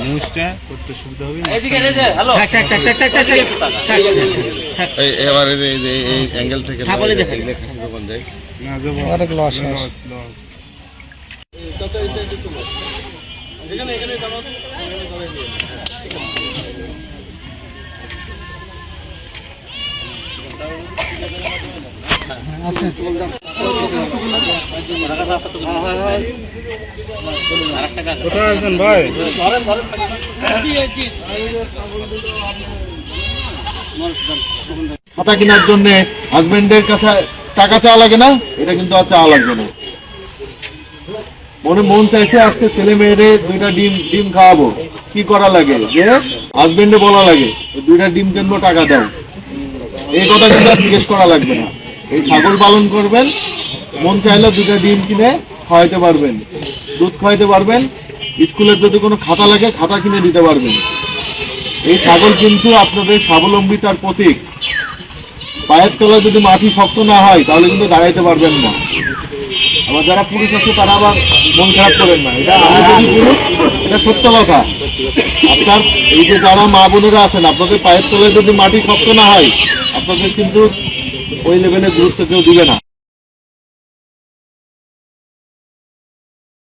নিউজটা করতে সুবিধা হবে এবার এই অ্যাঙ্গেল থেকে ভাই খাতা কেনার জন্য হাজবেন্ডের কাছে টাকা চাওয়া লাগে না, এটা কিন্তু আর চাওয়া লাগবে না। মনে মন চাইছে আজকে ছেলে মেয়েরে দুইটা ডিম ডিম খাওয়াবো। কি করা লাগে? যে হাজবেন্ডে বলা লাগে, দুইটা ডিম কিনবো টাকা দাও? এই কথা কিন্তু জিজ্ঞেস করা লাগবে না। এই ছাগল পালন করবেন, মন চাইলে দুটো ডিম কিনে খাওয়াইতে পারবেন, দুধ খাওয়াইতে পারবেন, স্কুলের যদি কোনো খাতা লাগে, খাতা কিনে দিতে পারবেন। এই ছাগল কিন্তু আপনাদের স্বাবলম্বিতার প্রতীক। পায়ের তলায় যদি মাটি শক্ত না হয়, তাহলে কিন্তু দাঁড়াইতে পারবেন না। আবার যারা পুরুষ আছে, তারা আবার মন খারাপ করেন না। এটা আমি যদি এটা সত্য কথা। আপনার এই যে যারা মা বোনেরা আছেন, আপনাদের পায়ের তলায় যদি মাটি শক্ত না হয়, আপনাদের কিন্তু ওই লেভেলের গুরুত্ব কেউ দিবে না।